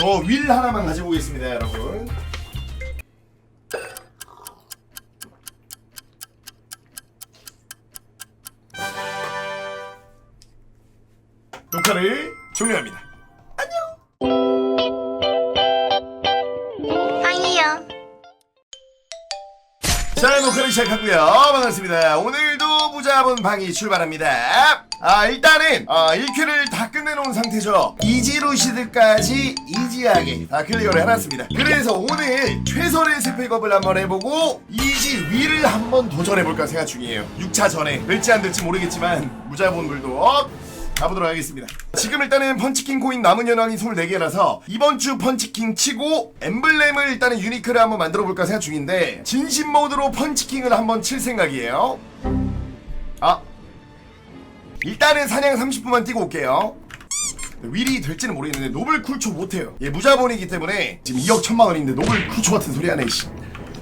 저 윌 하나만 가지고 오겠습니다 여러분. 녹화를 종료합니다. 아니요. 자 녹화를 시작하고요. 반갑습니다. 오늘 도 무자본 방이 출발합니다 아 일단은 아 1큐를 다 끝내놓은 상태죠 이지루시드까지 이지하게 다 클리어를 해놨습니다 그래서 오늘 최선의 스펙업을 한번 해보고 이지 위를 한번 도전해볼까 생각 중이에요 6차 전에 될지 안 될지 모르겠지만 무자본 불도 가보도록 하겠습니다. 지금 일단은 펀치킹 코인 남은 연왕이 24개라서 이번 주 펀치킹 치고 엠블렘을 일단은 유니크를 한번 만들어 볼까 생각 중인데 진심 모드로 펀치킹을 한번 칠 생각이에요. 아. 일단은 사냥 30분만 뛰고 올게요. 윌이 될지는 모르겠는데 노블 쿨초 못해요. 얘 무자본이기 때문에 지금 2억 천만 원인데 노블 쿨초 같은 소리 하네 씨.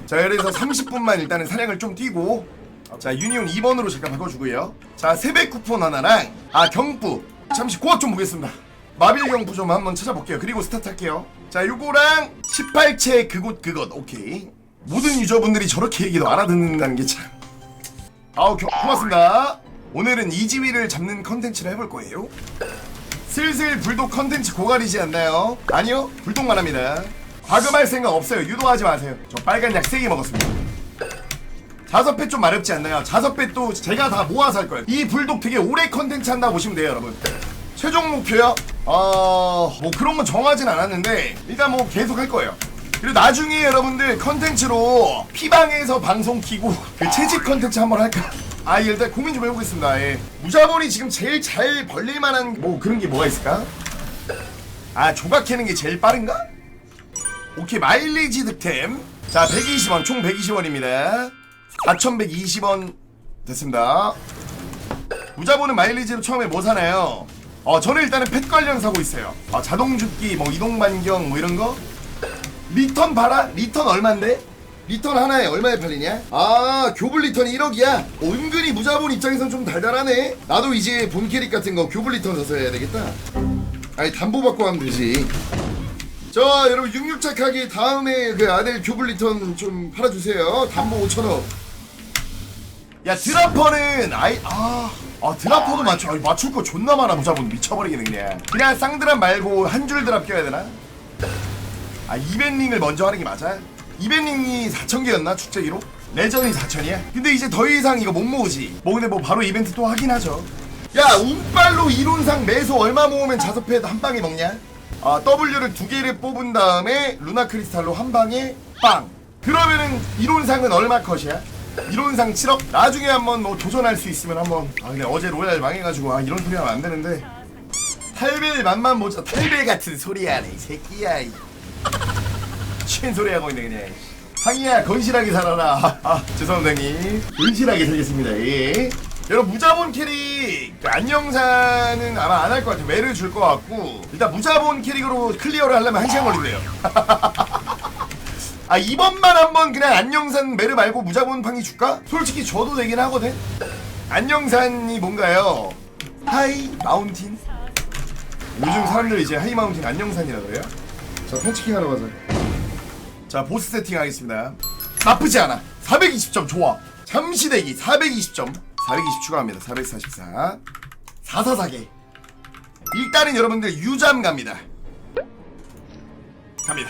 자 그래서 30분만 일단은 사냥을 좀 뛰고. 자 유니온 2번으로 잠깐 바꿔주고요. 자 세배 쿠폰 하나랑 아 경부. 잠시 고학 좀 보겠습니다. 마빌 경부 좀 한번 찾아볼게요. 그리고 스타트 할게요. 자 요거랑 18채 그곳 그것. 오케이. 모든 유저분들이 저렇게 얘기도 알아듣는다는 게참 아우 겨, 고맙습니다 오늘은 이지위를 잡는 컨텐츠를 해볼 거예요 슬슬 불독 컨텐츠 고갈이지 않나요? 아니요 불독만 합니다 과금할 생각 없어요 유도하지 마세요 저 빨간 약 3개 먹었습니다 자석배 좀 마렵지 않나요? 자석배 또 제가 다 모아서 할 거예요. 이 불독 되게 오래 컨텐츠 한다 보시면 돼요, 여러분. 최종 목표요? 어, 뭐 그런 건 정하진 않았는데 일단 뭐 계속 할 거예요. 그리고 나중에 여러분들 컨텐츠로 피방에서 방송 키고 그 채집 컨텐츠 한번 할까? 아, 예, 일단 고민 좀 해보겠습니다. 예. 무자본이 지금 제일 잘 벌릴 만한 뭐 그런 게 뭐가 있을까? 아, 조각 캐는 게 제일 빠른가? 오케이, 마일리지 득템. 자, 120원, 총 120원입니다. 4,120원 됐습니다. 무자본은 마일리지로 처음에 뭐 사나요? 어, 저는 일단은 펫 관련 사고 있어요. 아, 자동 줍기, 뭐 이동 반경, 뭐 이런 거. 리턴 봐라? 리턴 얼만데? 리턴 하나에 얼마에 팔리냐? 아, 교불 리턴이 1억이야? 은근히 무자본 입장에선 좀 달달하네? 나도 이제 본 캐릭 같은 거 교불 리턴 사서 해야 되겠다. 아니, 담보 받고 하면 되지. 자, 여러분, 66차 카기 다음에 그 아델 교불 리턴 좀 팔아주세요. 담보 5천원. 야 드라퍼는 아이 아, 아 드라퍼도 맞춰 아니, 맞출 거 존나 많아 무자본 미쳐버리겠네 그냥 그냥 쌍드랍 말고 한 줄 드랍 껴야 되나? 아 이벤링을 먼저 하는 게 맞아? 이벤링이 4,000개였나 축제기로? 레전이 4,000이야? 근데 이제 더 이상 이거 못 모으지 뭐 근데 뭐 바로 이벤트 또 하긴 하죠 야 운빨로 이론상 매소 얼마 모으면 자석패드 한 방에 먹냐? 아 W를 두 개를 뽑은 다음에 루나 크리스탈로 한 방에 빵 그러면은 이론상은 얼마 컷이야? 이론상 7억? 나중에 한번 뭐 도전할 수 있으면 한번 아 근데 어제 로얄 망해가지고 아 이런 소리 하면 안 되는데 탈벨 맛만 보자 탈벨 같은 소리 하네 이 새끼야 이 쉔 소리 하고 있네 그냥. 황이야 건실하게 살아라. 아, 아 죄송합니다 형님. 건실하게 살겠습니다 예. 여러분 무자본 캐릭. 그 안녕사는 아마 안 할 것 같아요. 매를 줄 것 같고. 일단 무자본 캐릭으로 클리어를 하려면 1시간 걸린대요. 아 이번만 한번 그냥 안녕산 메르 말고 무자본 팡이 줄까? 솔직히 줘도 되긴 하거든. 안녕산이 뭔가요? 하이 마운틴? 요즘 사람들 이제 하이 마운틴 안녕산이라 그래요? 자 펀치킹 하러 가자. 자 보스 세팅 하겠습니다. 나쁘지 않아. 420점 좋아. 잠시 대기 420점. 420 추가합니다. 444 444개. 일단은 여러분들 유잠 갑니다. 갑니다.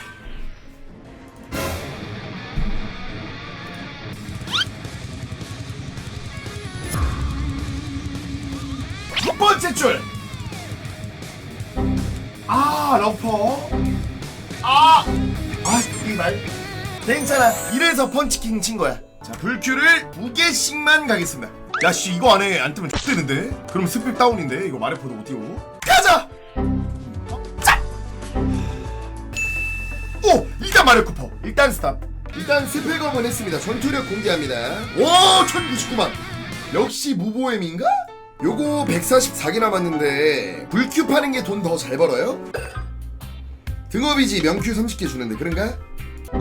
첫 번째 줄. 아, 러퍼. 아, 아, 이 말. 괜찮아. 이래서 펀치킹 친 거야. 자, 불큐를 두 개씩만 가겠습니다. 야, 씨, 이거 안에 안 뜨면 X되는데? 그럼 스펙 다운인데? 이거 마레포도 못 띄우고. 가자! 자! 오! 일단 마레코퍼. 일단 스탑. 일단 스펙업은 했습니다. 전투력 공개합니다. 오! 1099만! 역시 무보엠인가? 요거 144개 남았는데 불큐 파는 게 돈 더 잘 벌어요? 등업이지 명큐 30개 주는데 그런가?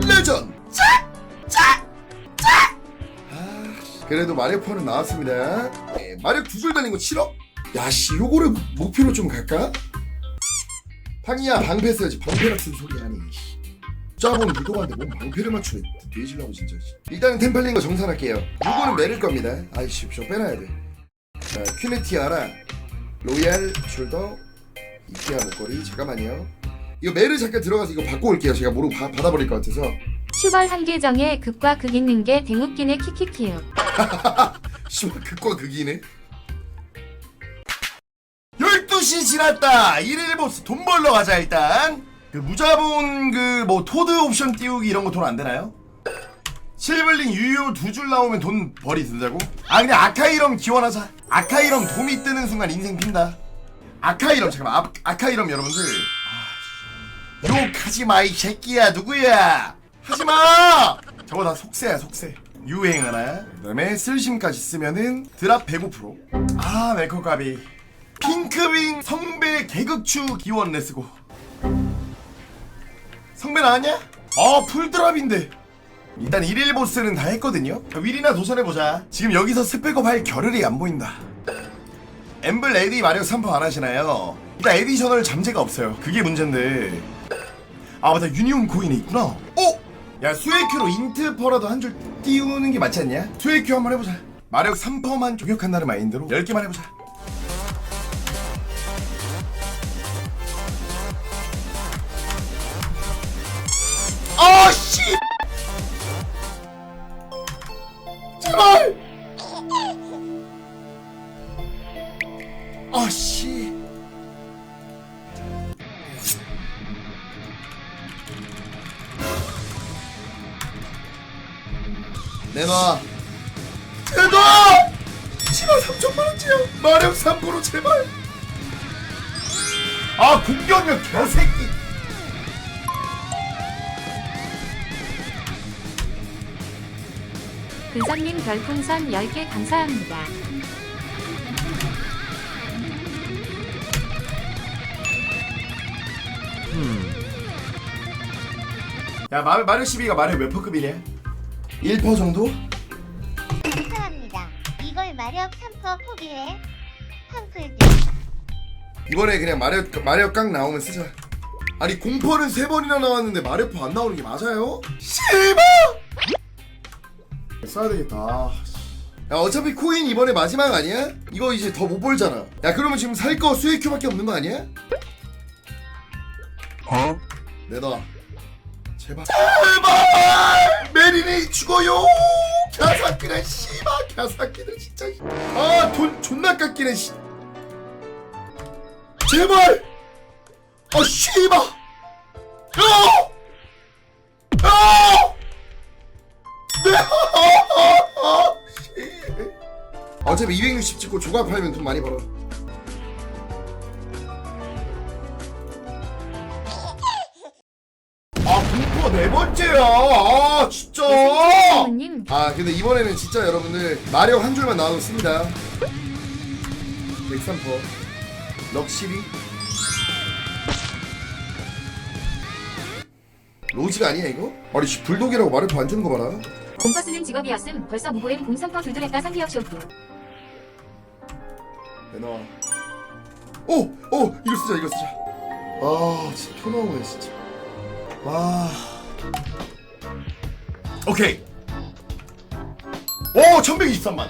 레전! 짝! 짝! 짝! 아, 그래도 마력포는 나왔습니다 네, 마력 두 줄 달린 거 7억? 야씨 요거를 목표로 좀 갈까? 황이야 방패 써야지 방패 같은 소리 하니 짜본 무도한테 뭔 방패를 맞추네 뒤질라고 진짜 씨. 일단은 템플린 거 정산할게요 요거는 메릴 겁니다 아이씨 저 빼놔야 돼자 큐네티아랑 로얄 숄더 이케아 목걸이 잠깐만요 이거 메르 잠깐 들어가서 이거 바꿔 올게요 제가 모르고 바- 받아버릴 것 같아서 슈벌 한계정에 극과 극 있는 게 댕웃기네 키키키요. 씨발 극과 극이네 12시 지났다 1일 보스 돈 벌러 가자 일단 그 무자본 그 뭐 토드 옵션 띄우기 이런 거 돈 안 되나요? 실블링 유효 두 줄 나오면 돈 벌이 든다고? 아 그냥 아카이럼 기원하자 아카이럼 돔이 뜨는 순간 인생 핀다 아카이럼 잠깐만 아, 아카이럼 여러분들. 욕하지 마 이 새끼야 누구야? 하지마! 저거 다 속세야 속세. 유행 하나? 그다음에 쓸심까지 쓰면은 드랍 105%아 멜코가비 핑크윙 성배 개극추 기원 레스고. 성배 나왔냐? 어 풀드랍인데. 일단 1일 보스는 다 했거든요. 자, 윌이나 도전해보자. 지금 여기서 스펙업 할 겨를이 안 보인다. 엠블 레디 마력 3%안 하시나요? 일단 에디셔널 잠재가 없어요. 그게 문제인데 아 맞다 유니온 코인이 있구나 어? 야 수액큐로 인트퍼라도 한 줄 띄우는 게 맞지 않냐? 수액큐 한번 해보자 마력 3%만 저격한다는 마인드로 10개만 해보자 내놔. 내놔! 제발 3천만원짜리 마력 3% 제발. 아 공격력 개새끼. 근선님 별풍선 10개 감사합니다. 야 마력 마력 12가 마력 몇 퍼급이냐? 1퍼 정도? 감사합니다. 이걸 마력 3% 포기해. 팜플드. 이번에 그냥 마력 마력 깡 나오면 쓰자. 아니 공퍼는 세 번이나 나왔는데 마력포 안 나오는 게 맞아요? 씨발! 써야 되겠다. 야 어차피 코인 이번에 마지막 아니야? 이거 이제 더 못 벌잖아. 야 그러면 지금 살 거 수익큐밖에 없는 거 아니야? 어? 내놔. 제발. 제발! 메린이 죽어요. 갸사끼네 씨발 갸사끼네 진짜. 아 돈 존나 깎이네 씨. 제발! 아, 씨발! 야! 야! 네! 아, 씨. 어차피 260 찍고 조각하면 돈 많이 벌어. 네 번째야! 아, 진짜! 부모님 아 근데 이번에는 진짜 여러분들 마력 한 줄만 나와도 씁니다 103퍼 럭시비 로지가 아니야 이거? 아니 씨, 불독이라고 말을 안 주는 거 봐라 공퍼 쓰는 직업이었음 벌써 무고엠 공삼퍼 줄들했다 상기역 쇼프. 내놔 오! 오! 이거 쓰자 이거 쓰자 아 진짜 토 나오네 진짜 와 오케이. 오 1123만.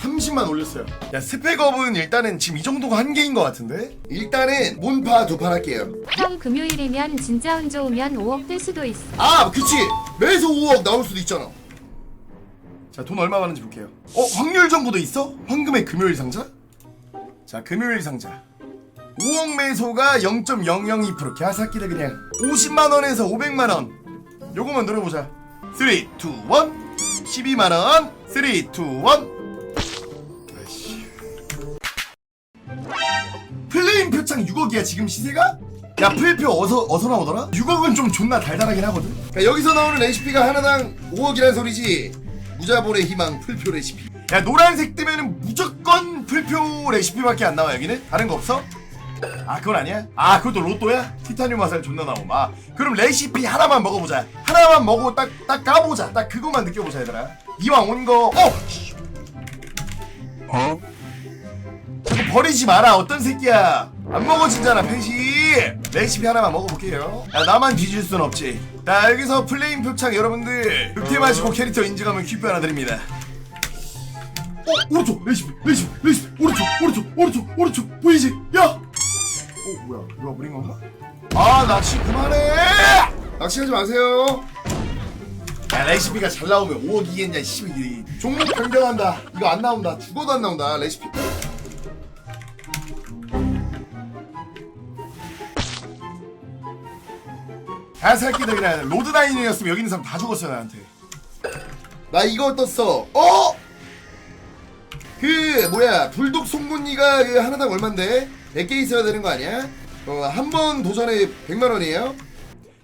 30만 올렸어요. 야 스펙업은 일단은 지금 이 정도가 한계인 것 같은데? 일단은 문파 두 판 할게요. 형 금요일이면 진짜 운 좋으면 5억 뜰 수도 있어. 아 그치. 매수 5억 나올 수도 있잖아. 자 돈 얼마 받는지 볼게요. 어 확률 정보도 있어? 황금의 금요일 상자? 자 금요일 상자. 5억 매소가 0.002% 갸삭기를 그냥. 50만원에서 500만원. 요거만 노려보자 3, 2, 1 12만원 3, 2, 1 아이씨 플레임 표창 6억이야 지금 시세가? 야 풀표 어서 어서 나오더라? 6억은 좀 존나 달달하긴 하거든. 그러니까 여기서 나오는 레시피가 하나당 5억이라는 소리지. 무자본의 희망 풀표 레시피. 야 노란색 뜨면은 무조건 풀표 레시피밖에 안 나와 여기는? 다른 거 없어? 아 그건 아니야? 아 그것도 로또야? 티타늄 화살 존나 나옴. 아 그럼 레시피 하나만 먹어보자. 하나만 먹고 딱 딱 까보자. 딱 그거만 느껴보자 얘들아. 이왕 온 거. 어. 어? 자꾸 버리지 마라 어떤 새끼야 안 먹어진잖아 펜시 레시피 하나만 먹어볼게요 야 나만 뒤질 순 없지 자 여기서 플레임 표창 여러분들 득템하시고 캐릭터 인증하면 퀴즈 하나 드립니다 어 오른쪽 레시피 레시피 레시피 오른쪽 오른쪽 오른쪽 오른쪽 보이지 야 어 뭐야? 누가 버린 건가? 아 낚시 그만해! 낚시하지 마세요! 야 레시피가 잘 나오면 5억이겠냐 씨 종목 변경한다. 이거 안 나온다. 죽어도 안 나온다 레시피. 아 새끼들 그냥 로드다인이었으면 여기 있는 사람 다 죽었어 나한테. 나 이거 떴어. 어? 그 뭐야. 불독 송곳니가 그 하나당 얼만데? 100개 있어야 되는 거 아니야? 어 한 번 도전에 100만 원이에요?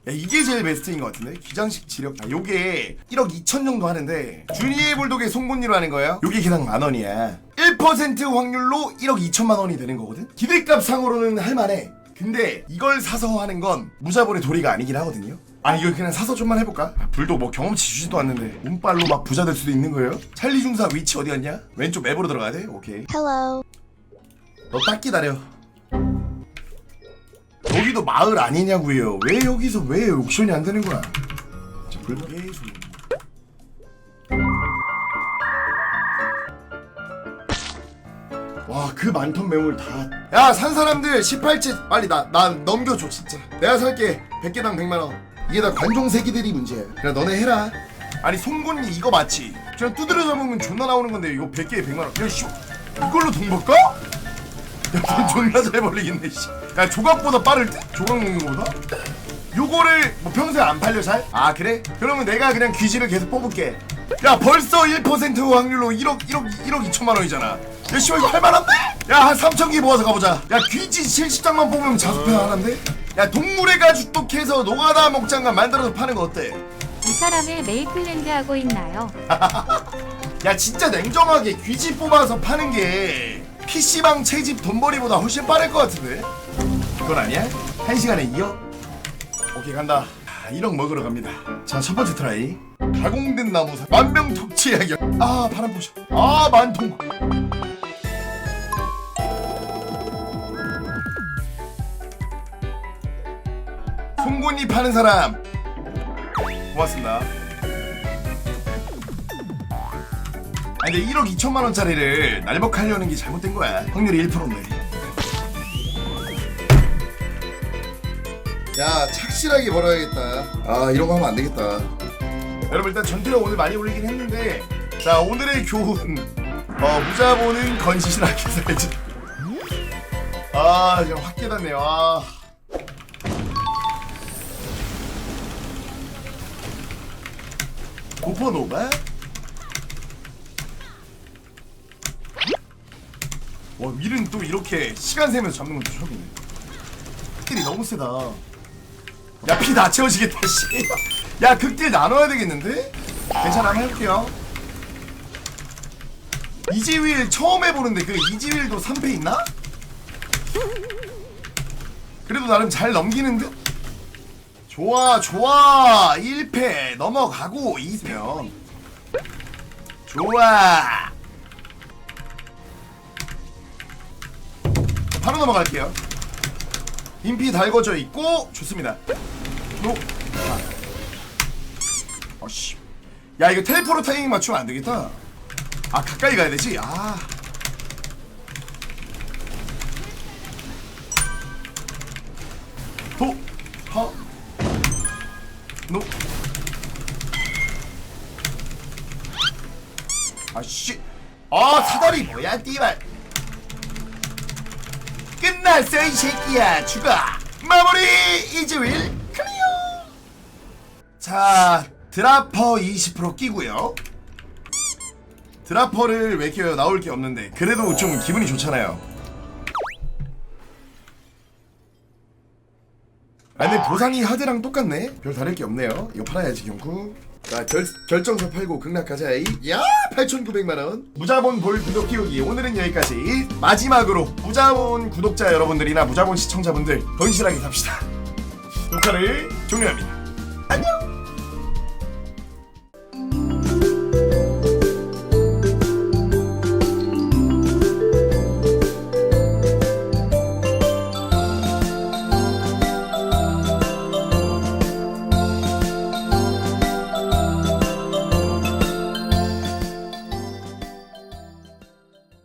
야 이게 제일 베스트인 것 같은데 기장식 지력 아, 요게 1억 2천 정도 하는데 주니의 불독의 송곳니로 하는 거예요 요게 기당 만 원이야 1% 확률로 1억 2천만 원이 되는 거거든 기대값 상으로는 할만해 근데 이걸 사서 하는 건 무자본의 도리가 아니긴 하거든요 아 이거 그냥 사서 좀만 해볼까? 아, 불독 뭐 경험치 주지도 않는데 운빨로 막 부자 될 수도 있는 거예요? 찰리 중사 위치 어디였냐? 왼쪽 맵으로 들어가야 돼? 오케이 Hello. 너딱 기다려. 여기도 마을 아니냐고요. 왜 여기서 왜 옥션이 안 되는 거야? 손. 와, 그 많던 매물 다. 야, 산 사람들 18째 빨리 나, 나 넘겨줘, 진짜. 내가 살게. 100개당 100만원. 이게 다 관종 새끼들이 문제야. 그냥 너네 해라. 아니, 송곳니 이거 맞지? 그냥 두드려 잡으면 존나 나오는 건데, 이거 100개에 100만원. 야, 씨. 이걸로 돈 벌까? 야, 돈 존나 잘 벌리겠네, 씨. 야, 조각보다 빠를 듯? 조각 먹는 거보다? 요거를 뭐 평소에 안 팔려 잘? 아, 그래? 그러면 내가 그냥 귀지를 계속 뽑을게. 야, 벌써 1% 확률로 1억, 1억, 1억 2천만 원이잖아. 야, 씨발, 이거 할만한데? 야, 한 3천 개 모아서 가보자. 야, 귀지 70장만 뽑으면 자수패 하나인데? 야, 동물애가 주독해서 노가다 목장갑 만들어서 파는 거 어때? 이 사람을 메이플랜드 하고 있나요? 야 진짜 냉정하게 귀지 뽑아서 파는 게 PC방 채집 돈벌이보다 훨씬 빠를 것 같은데 그건 아니야? 한 시간에 2억? 오케이 간다. 아, 1억 먹으러 갑니다. 자 첫 번째 트라이. 가공된 나무 사 만병통치 약이야 아 바람 부셔. 아 만통. 송곳니 파는 사람. 고맙습니다. 아니 근데 1억 2천만 원짜리를 날먹하려는 게 잘못된 거야. 확률이 1%인데 야 착실하게 벌어야겠다. 아거 하면 안 되겠다. 여러분 일단 전투력 오늘 많이 올리긴 했는데 자 오늘의 교훈. 어 무자보는 건실하게 살지. 아 지금 확 깨닫네요. 아. 고퍼노바? 와 밀은 또 이렇게 시간 세면서 잡는 것도 처음이네. 극딜이 너무 세다 야 피 다 채워지겠다 씨 야 극딜 나눠야 되겠는데? 괜찮아 한번 해볼게요 이지윌 처음 해보는데 그 이지윌도 3패 있나? 그래도 나름 잘 넘기는 듯? 좋아 좋아 1패 넘어가고 2패 좋아 바로 넘어갈게요. 인피 달궈져 있고 좋습니다. 노. 아. 어씨. 야 이거 텔포로 타이밍 맞추면 안 되겠다. 아 가까이 가야 되지. 아. 도. 하. 노. 아씨. 아 사다리 뭐야 띠발. 끝났어 이 새끼야. 죽어. 마무리. 이즈윌 클리어. 자 드라퍼 20% 끼고요. 드라퍼를 왜 껴요. 나올 게 없는데. 그래도 좀 기분이 좋잖아요. 아 근데 보상이 하드랑 똑같네. 별 다를 게 없네요. 이거 팔아야지 경쿠 자 결, 결정서 팔고 극락하자 야 8,900만원. 무자본 볼 구독 키우기. 오늘은 여기까지. 마지막으로 무자본 구독자 여러분들이나 무자본 시청자분들 건실하게 삽시다. 녹화를 종료합니다. 안녕